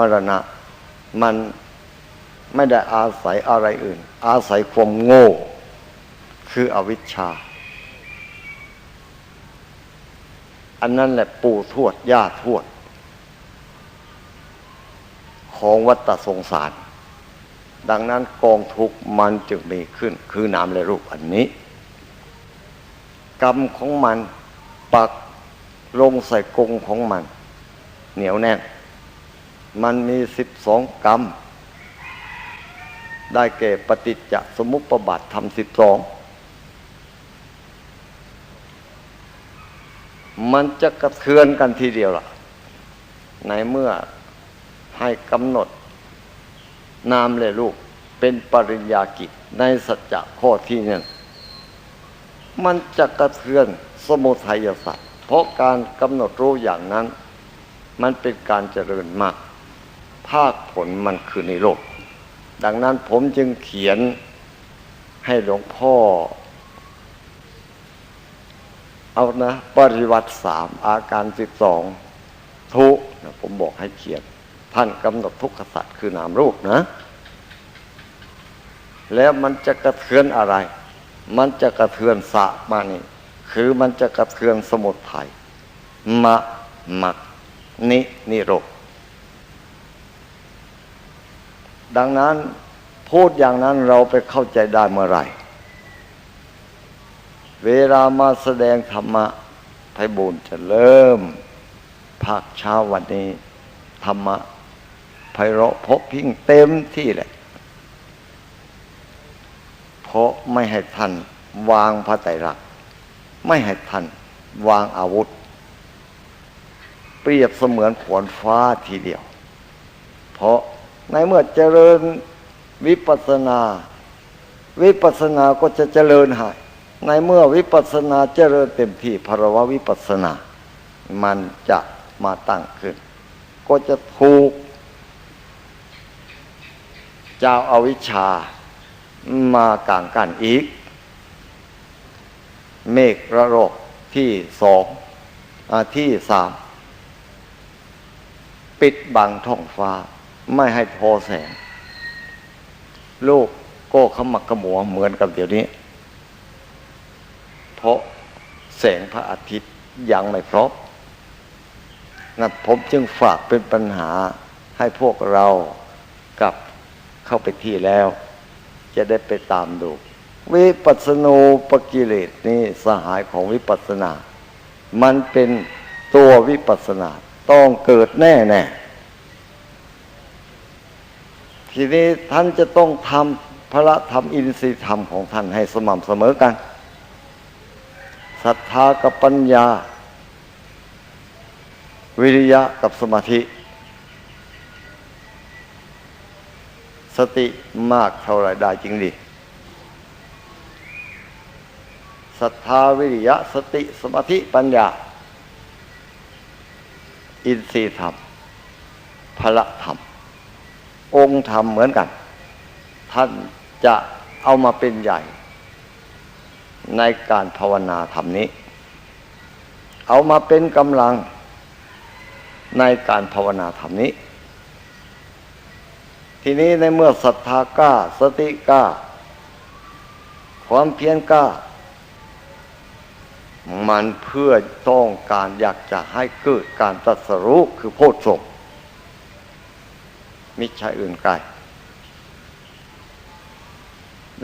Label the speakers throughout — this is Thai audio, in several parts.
Speaker 1: มรณะ มันไม่ได้อาศัยอะไรอื่น อาศัยความโง่ คืออวิชชา อันนั้นแหละปู่ทวด ย่าทวด ของวัฏสงสาร ดังนั้นกองทุกข์มันจึงมีขึ้น คือนามและรูปอันนี้ กรรมของมันปักลงใส่กรงของมัน เหนียวแน่น มันมีสิบสองกรรม ได้แก่ปฏิจจสมุปบาททำสิบสองมันจะกระเทือนกันทีเดียวล่ะ ในเมื่อให้กำหนด นามและลูก เป็นปริญญากิจในสัจจะข้อที่หนึ่งมันจะกระเทือนสมุทัยสัตว์เพราะการกำหนดรู้อย่างนั้น มันเป็นการเจริญมาก ภาคผลมันคือในโลก ดังนั้นผมจึงเขียนให้หลวงพ่อ เอานะ ปริวัติสามอาการสิบสองทุกนะผมบอกให้เขียน ท่านกำหนดทุกขสัตว์คือนามรูปนะ แล้วมันจะกระเทือนอะไร มันจะกระเทือนสะมานี่คือมันจะกระเทือนสมุทัยมะมักนินิโรธ ดังนั้นพูดอย่างนั้นเราไปเข้าใจได้เมื่อไหร่ เวลามาแสดงธรรมะไพบูลจะเริ่มภาคเช้าวันนี้ ธรรมะไพเราะพบพิงเต็มที่แหละ เพราะไม่ให้ท่านวางพระไตรลักษณ์ไม่ให้ท่านวางอาวุธ เปรียบเสมือนขวนฟ้าทีเดียว เพราะ ในเมื่อเจริญวิปัสนา วิปัสสนาก็จะเจริญหาย ในเมื่อวิปัสนาเจริญเต็มที่ภาวะวิปัสนา มันจะมาตั้งขึ้น ก็จะถูก เจ้าอาวิชชามากางกันอีก เมฆระโรกที่สองอที่สาม ปิดบังท้องฟ้า ไม่ให้พอแสง ลูกก็ขมักขมัวเหมือนกับเดี๋ยวนี้ เพราะแสงพระอาทิตย์ยังไม่พร้อมนผมจึงฝากเป็นปัญหาให้พวกเรากลับเข้าไปที่แล้ว จะได้ไปตามดู วิปัสสนูปกิเลสนี่สหายของวิปัสสนา มันเป็นตัววิปัสสนา ต้องเกิดแน่แน่ ทีนี้ท่านจะต้องทำพระธรรมอินทรีย์ธรรมของท่านให้สม่ำเสมอกันศรัทธากับปัญญา วิริยะกับสมาธิ สติมากเท่าไรได้จริงดิศรัทธาวิริยะสติสมาธิปัญญา อินทรีย์ธรรมพละธรรม องค์ธรรมเหมือนกัน ท่านจะเอามาเป็นใหญ่ ในการภาวนาธรรมนี้ เอามาเป็นกำลังในการภาวนาธรรมนี้ ทีนี้ในเมื่อศรัทธากล้า สติกล้า ความเพียรกล้า มันเพื่อต้องการอยากจะให้เกิดการตรัสรู้คือโพชฌงค์ มิใช่อื่นไกล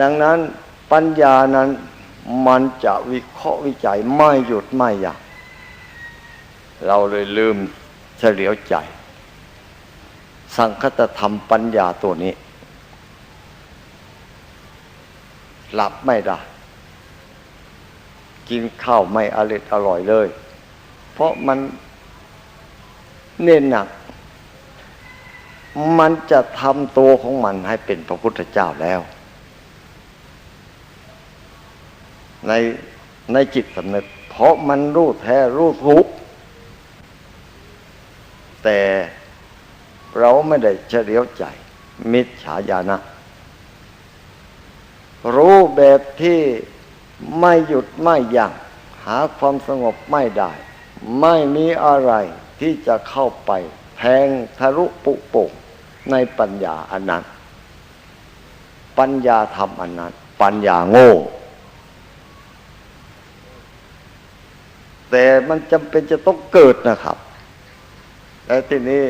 Speaker 1: ดังนั้นปัญญานั้นมันจะวิเคราะห์วิจัยไม่หยุดไม่หยักเราเลยลืมเฉลียวใจ สังคตธรรมปัญญาตัวนี้ หลับไม่ได้ กินข้าวไม่อร่อยอร่อยเลย เพราะมันเน้นหนัก มันจะทำตัวของมันให้เป็นพระพุทธเจ้าแล้ว ในในจิตสำนึก เพราะมันรู้แท้รู้ทุกแต่เราไม่ได้เฉลียวใจ มิจฉาญาณะรู้แบบที่ไม่หยุดไม่ยัง้งหาความสงบไม่ได้ ไม่มีอะไรที่จะเข้าไปแทงทะลุปุโป่ง ในปัญญาอันนั้น ปัญญาธรรมอันนั้น ปัญญาโง่ แต่มันจำเป็นจะต้องเกิดนะครับและทีนี้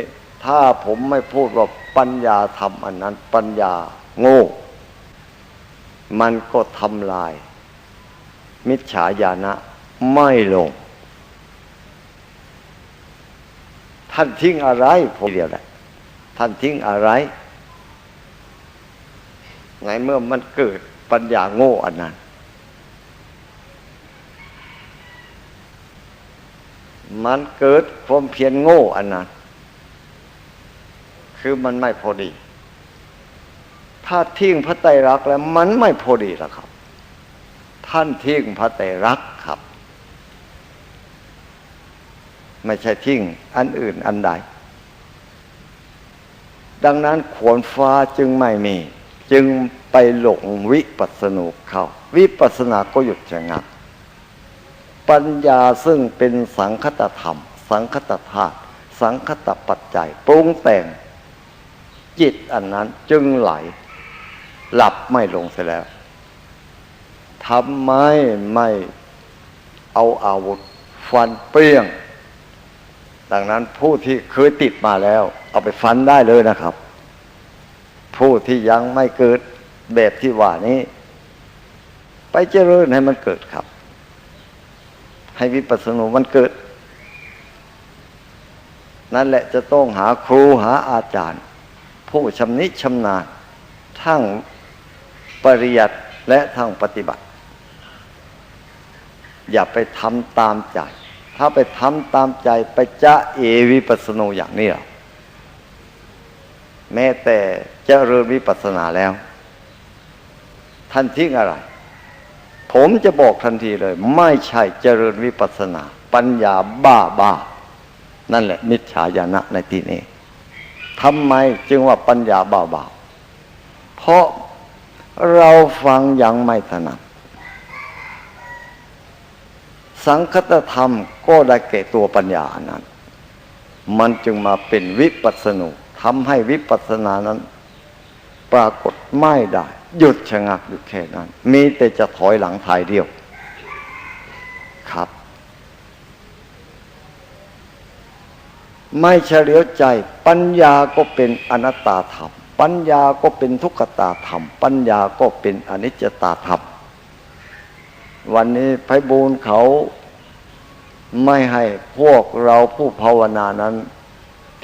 Speaker 1: ถ้าผมไม่พูดว่าปัญญาธรรมอันนั้น ปัญญาโง่ มันก็ทำลาย มิจฉาญาณะไม่ลง ท่านทิ้งอะไรผมเดียวแหละ ท่านทิ้งอะไร ไงเมื่อมันเกิดปัญญาโง่อันนั้น มันเกิดความเพียรโง่อันนั้น คือมันไม่พอดี ถ้าทิ้งพระไตรลักษณ์แล้ว มันไม่พอดีแล้วครับ ท่านทิ้งพระไตรลักษณ์ครับ ไม่ใช่ทิ้งอันอื่นอันใด ดังนั้นขวนฟ้าจึงไม่มี จึงไปหลงวิปัสสนุเข้า วิปัสสนาก็หยุดชะงัก ปัญญาซึ่งเป็นสังคตธรรม สังคตธาตุสังคตปัจจัยปรุงแต่ง จิตอันนั้นจึงไหล หลับไม่ลงเสียแล้วทำไมไม่เอาอาวุธ ฟันเปรี้ยง ดังนั้นผู้ที่เคยติดมาแล้ว เอาไปฟันได้เลยนะครับ ผู้ที่ยังไม่เกิดแบบที่ว่านี้ ไปเจริญให้มันเกิดครับ ให้วิปัสสนามันเกิด นั่นแหละจะต้องหาครูหาอาจารย์ ผู้ชำนิชำนาญทั้งปริยัติและทั้งปฏิบัติ อย่าไปทำตามใจ ถ้าไปทำตามใจไปจะเอวิปัสสนูอย่างนี้หรอแม้แต่เจริญวิปัสสนาแล้ว ท่านทิ้งอะไร ผมจะบอกทันทีเลย ไม่ใช่เจริญวิปัสสนา ปัญญาบ้าบ้านั่นแหละ มิจฉาญาณะในที่นี้ทำไมจึงว่าปัญญาบ้าบ้าเพราะเราฟังยังไม่ถนัด สังคตธรรมก็ได้แก่ตัวปัญญานั้น มันจึงมาเป็นวิปัสสนุทำให้วิปัสสนานั้น ปรากฏไม่ได้ หยุดชะงักอยู่แค่นั้น มีแต่จะถอยหลังทายเดียว ครับ ไม่เฉลียวใจ ปัญญาก็เป็นอนัตตาธรรม ปัญญาก็เป็นทุกขตาธรรม ปัญญาก็เป็นอนิจจตาธรรม วันนี้ไพบูลเขาไม่ให้พวกเราผู้ภาวนานั้น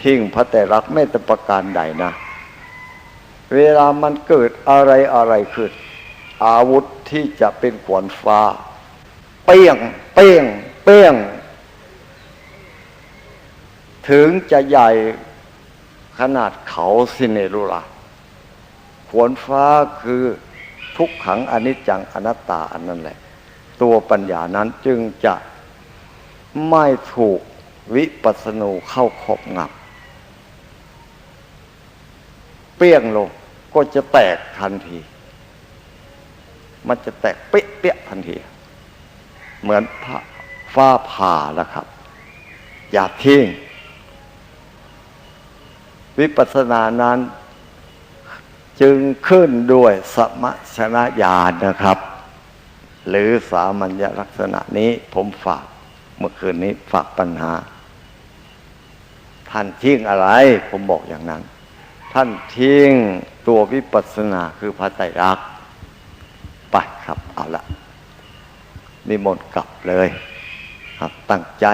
Speaker 1: ทิ้งพระแต่รักไม่แต่ประการใดนะ เวลามันเกิดอะไรอะไรขึ้น อาวุธที่จะเป็นขวานฟ้า เปี้ยง เปี้ยง เปี้ยง ถึงจะใหญ่ขนาดเขาสิเนรุลาขวนฟ้าคือทุกขังอนิจจังอนัตตาอันนั้นแหละ ตัวปัญญานั้นจึงจะไม่ถูกวิปัสสนูเข้าครอบงับเปี้ยงลงก็จะแตกทันที มันจะแตกเปี้ยเปี้ยทันที เหมือนฟ้าผ่าล้วครับ อย่าทิ้งวิปัสสนานั้น จึงขึ้นด้วยสมชนะญาณนะครับ หรือสามัญลักษณะนี้ผมฝากเมื่อคืนนี้ฝากปัญหา ท่านทิ้งอะไร ผมบอกอย่างนั้น ท่านทิ้งตัววิปัสสนาคือพระไตรลักษณ์ไปครับเอาละนิมนต์กลับเลย ครับตั้งใจ